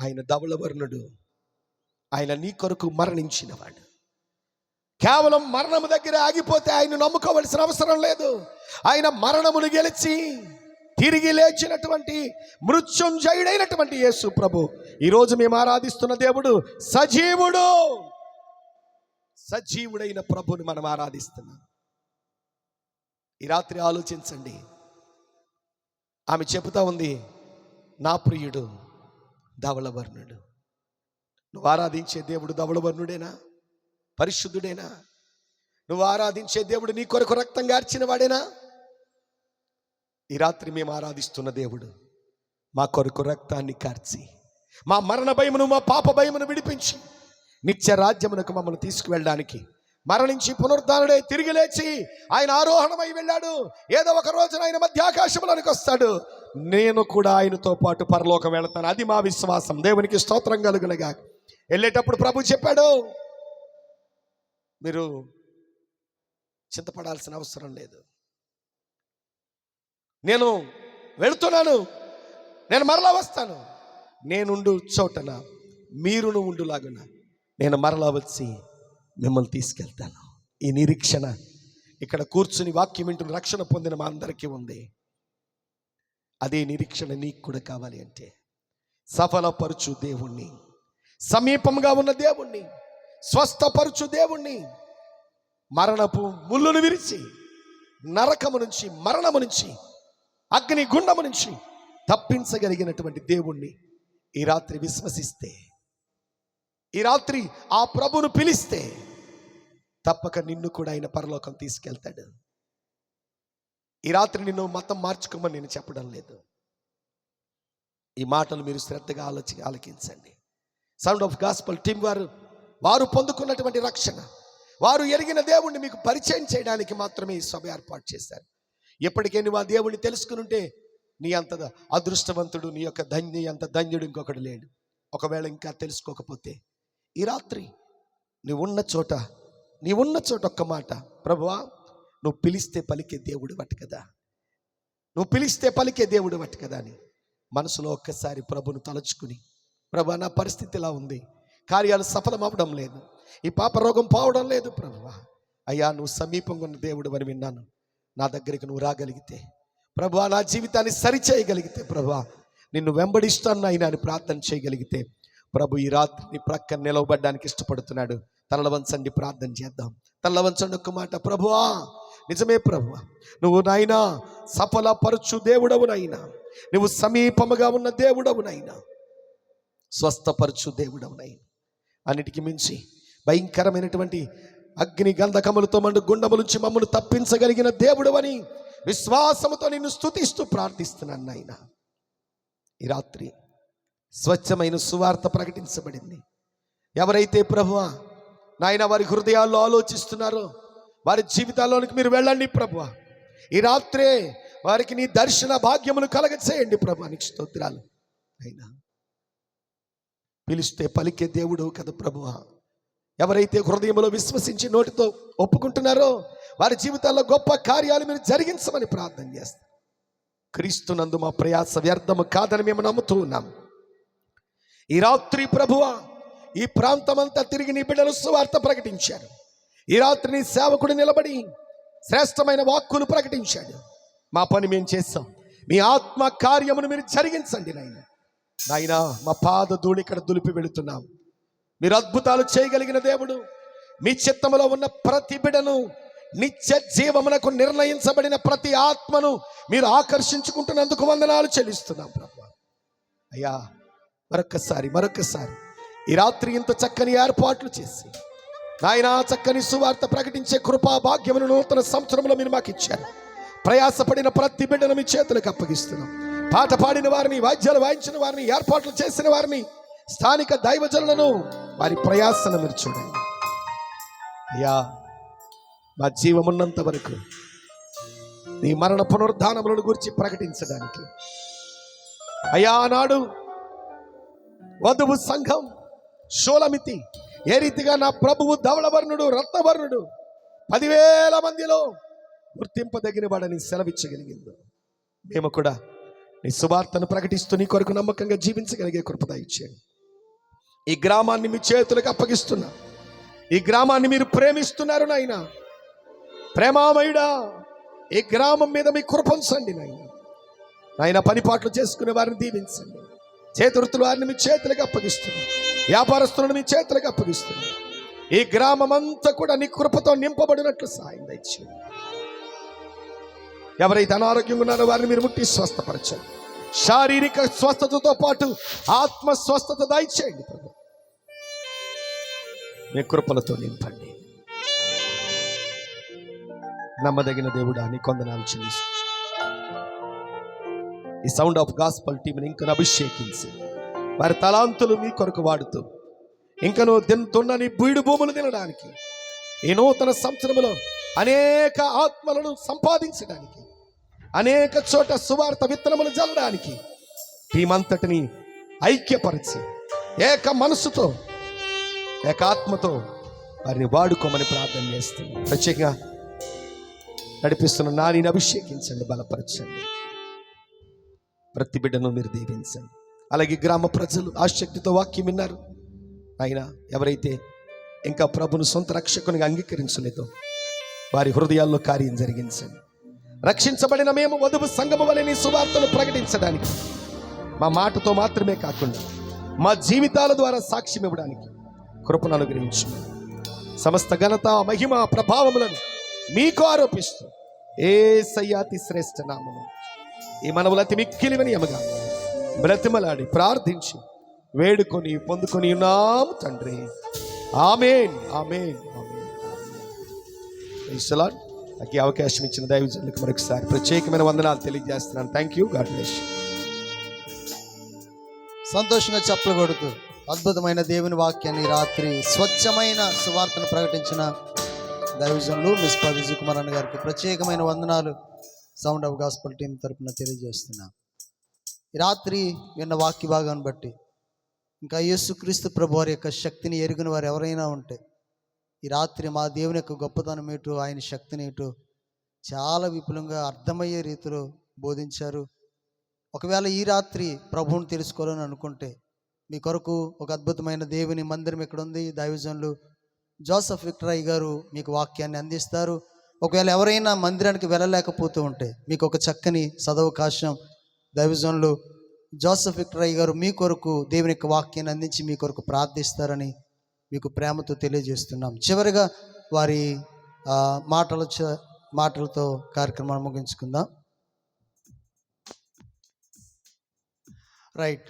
ఆయన ధవళవర్ణుడు. ఆయన నీ కొరకు మరణించినవాడు. కేవలం మరణము దగ్గర ఆగిపోతే ఆయన నమ్ముకోవలసిన అవసరం లేదు. ఆయన మరణమును గెలిచి తిరిగి లేచినటువంటి మృత్యుంజయుడైనటువంటి యేసు ప్రభు. ఈరోజు మేము ఆరాధిస్తున్న దేవుడు సజీవుడు. సజీవుడైన ప్రభుని మనం ఆరాధిస్తున్నాం. ఈ రాత్రి ఆలోచించండి. ఆమె చెబుతా ఉంది నా ప్రియుడు ధవళవర్ణుడు. నువ్వు ఆరాధించే దేవుడు ధవళవర్ణుడేనా? పరిశుద్ధుడేనా? నువ్వు ఆరాధించే దేవుడు నీ కొరకు రక్తం గార్చిన వాడేనా? ఈ రాత్రి మేము ఆరాధిస్తున్న దేవుడు మా కొరకు రక్తాన్ని కార్చి మా మరణ భయమును మా పాప భయమును విడిపించి నిత్య రాజ్యమునకు మమ్మల్ని తీసుకువెళ్ళడానికి మరణించి పునరుద్ధానుడే తిరిగి లేచి ఆయన ఆరోహణమై వెళ్ళాడు. ఏదో ఒక రోజున ఆయన మధ్యాకాశంలోనికి వస్తాడు. నేను కూడా ఆయనతో పాటు పరలోకం వెళతాను. అది మా విశ్వాసం. దేవునికి స్తోత్రం కలుగునగా వెళ్ళేటప్పుడు ప్రభు చెప్పాడు మీరు చింతపడాల్సిన అవసరం లేదు. నేను వెళుతున్నాను నేను మరలా వస్తాను. నేనుండు చోటన మీరును ఉండులాగున నేను మరలా వచ్చి మిమ్మల్ని తీసుకెళ్తాను. ఈ నిరీక్షణ ఇక్కడ కూర్చుని వాక్యం వింటున్న రక్షణ పొందిన మా అందరికీ ఉంది. అదే నిరీక్షణ నీకు కూడా కావాలి అంటే సఫలపరచు దేవుణ్ణి. సమీపంగా ఉన్న దేవుణ్ణి స్వస్థపరచు దేవుణ్ణి. మరణపు ముళ్ళును విరిచి నరకము నుంచి మరణము నుంచి అగ్ని గుండము నుంచి తప్పించగలిగినటువంటి దేవుణ్ణి ఈ రాత్రి విశ్వసిస్తే ఈ రాత్రి ఆ ప్రభును పిలిస్తే తప్పక నిన్ను కూడా ఆయన పరలోకం తీసుకెళ్తాడు. ఈ రాత్రి నిన్ను మతం మార్చుకోమని నేను చెప్పడం లేదు. ఈ మాటలు మీరు శ్రద్ధగా ఆలోచి ఆలకించండి. సౌండ్ ఆఫ్ గాస్పల్ టీం వారు వారు పొందుకున్నటువంటి రక్షణ వారు ఎరిగిన దేవుణ్ణి మీకు పరిచయం చేయడానికి మాత్రమే ఈ సభ ఏర్పాటు చేశారు. ఎప్పటికే నువ్వు ఆ దేవుణ్ణి తెలుసుకుని ఉంటే నీ అంత అదృష్టవంతుడు నీ యొక్క ధన్య అంత ధన్యుడు ఇంకొకటి లేడు. ఒకవేళ ఇంకా తెలుసుకోకపోతే ఈ రాత్రి నీవున్న ఉన్న చోట నీ ఉన్న చోట ఒక్క మాట ప్రభువా నువ్వు పిలిస్తే పలికే దేవుడు వట్టు కదా. నువ్వు పిలిస్తే పలికే దేవుడు వట్టు కదా అని మనసులో ఒక్కసారి ప్రభును తలుచుకుని ప్రభు నా పరిస్థితి ఇలా ఉంది. కార్యాలు సఫలం అవ్వడం లేదు. ఈ పాప రోగం పోవడం లేదు ప్రభు. అయ్యా నువ్వు సమీపంగా ఉన్న దేవుడు అని విన్నాను. నా దగ్గరికి నువ్వు రాగలిగితే ప్రభు నా జీవితాన్ని సరిచేయగలిగితే ప్రభు నిన్ను వెంబడిస్తాను అయినా అని ప్రార్థన చేయగలిగితే ప్రభు ఈ రాత్రి నీ ప్రక్కన నిలవబడ్డానికి ఇష్టపడుతున్నాడు. తనల వంచండి ప్రార్థన చేద్దాం. తలల వంచండి ఒక్క మాట ప్రభువా నిజమే ప్రభు. నువ్వు నాయనా సఫలపరచు దేవుడవు నాయనా. నువ్వు సమీపముగా ఉన్న దేవుడవు నాయనా. స్వస్థపరచు దేవుడవునైనా అన్నిటికి మించి భయంకరమైనటువంటి అగ్ని గంధకములతో మండు గుండము నుంచి మమ్మల్ని తప్పించగలిగిన దేవుడవని విశ్వాసముతో నిన్ను స్తుతిస్తూ ప్రార్థిస్తున్నాను నాయన. ఈ రాత్రి స్వచ్ఛమైన సువార్త ప్రకటించబడింది. ఎవరైతే ప్రభువ నాయన వారి హృదయాల్లో ఆలోచిస్తున్నారో వారి జీవితాల్లోనికి మీరు వెళ్ళండి ప్రభువ. ఈ రాత్రే వారికి నీ దర్శన భాగ్యమును కలగచేయండి ప్రభు నీకు స్తోత్రాలు. అయినా పిలిస్తే పలికే దేవుడు కదా ప్రభువ. ఎవరైతే హృదయంలో విశ్వసించి నోటితో ఒప్పుకుంటున్నారో వారి జీవితాల్లో గొప్ప కార్యాలు మీరు జరిగించమని ప్రార్థన చేస్తాం. క్రీస్తునందు మా ప్రయాస వ్యర్థము కాదని మేము నమ్ముతూ ఉన్నాం. ఈ రాత్రి ప్రభువ ఈ ప్రాంతమంతా తిరిగి నీ బిడ్డలు సువార్త ప్రకటించారు. ఈ రాత్రి నీ సేవకుడు నిలబడి శ్రేష్టమైన వాక్కులు ప్రకటించాడు. మా పని మేము చేస్తాం. మీ ఆత్మ కార్యమును మీరు జరిగించండి నాయన. నాయనా మా పాద ధూళి ఇక్కడ దులిపి వెళుతున్నాం. మీరు అద్భుతాలు చేయగలిగిన దేవుడు మీ చిత్తములో ఉన్న ప్రతి బిడను నిత్య జీవమునకు నిర్ణయించబడిన ప్రతి ఆత్మను మీరు ఆకర్షించుకుంటున్నందుకు వందనాలు చెల్లిస్తున్నాం ప్రభు. అయ్యా మరొక్కసారి మరొక్కసారి ఈ రాత్రి ఇంత చక్కని ఏర్పాట్లు చేసి నాయనా చక్కని సువార్త ప్రకటించే కృపా భాగ్యమును నూతన సంవత్సరంలో మీరు మాకు ఇచ్చారు. ప్రయాసపడిన ప్రతి బిడ్డను మీ చేతులకు అప్పగిస్తున్నాం. పాట పాడిన వారిని వాద్యాలు వాయించిన వారిని ఏర్పాట్లు చేసిన వారిని స్థానిక దైవజనులను వారి ప్రయాసను మీరు చూడండి. అయ్యా మా జీవమున్నంత వరకు నీ మరణ పునరుద్ధానములను గురించి ప్రకటించడానికి. అయ్యా నాడు వధువు సంఘం షోలమితి ఏ రీతిగా నా ప్రభువు ధవళవర్ణుడు రత్నవర్ణుడు పదివేల మందిలో గుర్తింపదగిన వాడని సెలవిచ్చగలిగింది. మేము కూడా నీ సువార్తను ప్రకటిస్తూ నీ కొరకు నమ్మకంగా జీవించగలిగే కృపద ఇచ్చేయండి ఈ గ్రామాన్ని మీ చేతులకు అప్పగిస్తున్నా. ఈ గ్రామాన్ని మీరు ప్రేమిస్తున్నారు నాయన. ప్రేమామయుడా ఈ గ్రామం మీద మీ కృపంచండి నాయన. నాయన పనిపాట్లు చేసుకునే వారిని దీవించండి. చేతురుతులు వారిని మీ చేతులకు అప్పగిస్తున్నాను వ్యాపారస్తులను మీ చేతులకు అప్పగిస్తున్నాను ఈ గ్రామం అంతా కూడా నీ కృపతో నింపబడినట్లు సాయం దయచేయండి. ఎవరైతే అనారోగ్యంగా ఉన్నారో వారిని మీరు ముట్టి స్వస్థపరచండి. శారీరక స్వస్థతతో పాటు ఆత్మ స్వస్థత దయచేయండి ప్రభు. మీ కృపలతో నింపండి. నమ్మదగిన దేవుడా నీ కొందనాలు చెల్లిస్తూ ఈ సౌండ్ ఆఫ్ గాస్పల్ టీంని ఇంకను అభిషేకించి. వారి తలాంతులు మీ కొరకు వాడుతూ ఇంకను తింటున్నని బీడు భూములు తినడానికి ఈ నూతన సంవత్సరంలో అనేక ఆత్మలను సంపాదించడానికి అనేక చోట సువార్త విత్తనములు జల్లడానికి టీమంతటిని ఐక్యపరిచి ఏక మనసుతో ఏక ఆత్మతో వారిని వాడుకోమని ప్రార్థన చేస్తుంది ప్రత్యేకంగా నడిపిస్తున్న నానిని అభిషేకించండి బలపరచండి. ప్రతి బిడ్డను మీరు దీవించండి. అలాగే గ్రామ ప్రజలు ఆసక్తితో వాక్యం విన్నారు. ఆయన ఎవరైతే ఇంకా ప్రభును సొంత రక్షకునిగా అంగీకరించలేదో వారి హృదయాల్లో కార్యం జరిగించండి. రక్షించబడిన మేము వధువు సంగమ వలె నీ సువార్తను ప్రకటించడానికి మా మాటతో మాత్రమే కాకుండా మా జీవితాల ద్వారా సాక్ష్యం ఇవ్వడానికి కృపను అనుగ్రహించు సమస్త ఘనత మహిమ ప్రభావములను మీకు ఆరోపిస్తూ ఏ సయ్యాతి శ్రేష్ఠ నామము ఈ మనవులు అతి మిక్కిలివని ఎమగా. బ్రతిమలాడి ప్రార్థించి వేడుకొని పొందుకొని ఉన్నాము తండ్రి. Amen amen amen. నాకు ఈ అవకాశం ఇచ్చిన దైవజనులకు మరొకసారి ప్రత్యేకమైన వందనాలు తెలియజేస్తున్నాను. థ్యాంక్ యూ గాడ్ బ్లెస్ సంతోషంగా చెప్పకూడదు అద్భుతమైన దేవుని వాక్యాన్ని రాత్రి స్వచ్ఛమైన సువార్తను ప్రకటించిన దైవజనులు మిస్ పా కుమార్ అన్న గారికి ప్రత్యేకమైన వందనాలు. సౌండ్ ఆఫ్ గాస్పల్ టీం తరపున తెలియజేస్తున్నా. రాత్రి విన్న వాక్య భాగాన్ని బట్టి ఇంకా యేసుక్రీస్తు ప్రభు వారి యొక్క శక్తిని ఎరిగిన వారు ఎవరైనా ఉంటే ఈ రాత్రి మా దేవుని యొక్క గొప్పతనం ఏటు ఆయన శక్తిని ఏటు చాలా విపులంగా అర్థమయ్యే రీతిలో బోధించారు. ఒకవేళ ఈ రాత్రి ప్రభువుని తెలుసుకోవాలని అనుకుంటే మీ కొరకు ఒక అద్భుతమైన దేవుని మందిరం ఇక్కడ ఉంది దైవజనులు జోసఫ్ విక్టరాయ్ గారు మీకు వాక్యాన్ని అందిస్తారు. ఒకవేళ ఎవరైనా మందిరానికి వెళ్ళలేకపోతూ ఉంటే మీకు ఒక చక్కని సదవకాశం దైవజనులు జోసఫ్ విక్టరయ్య గారు మీ కొరకు దేవుని యొక్క వాక్యాన్ని అందించి మీ కొరకు ప్రార్థిస్తారని మీకు ప్రేమతో తెలియజేస్తున్నాం. చివరిగా వారి మాటల చ- మాటలతో కార్యక్రమాన్ని ముగించుకుందాం. రైట్.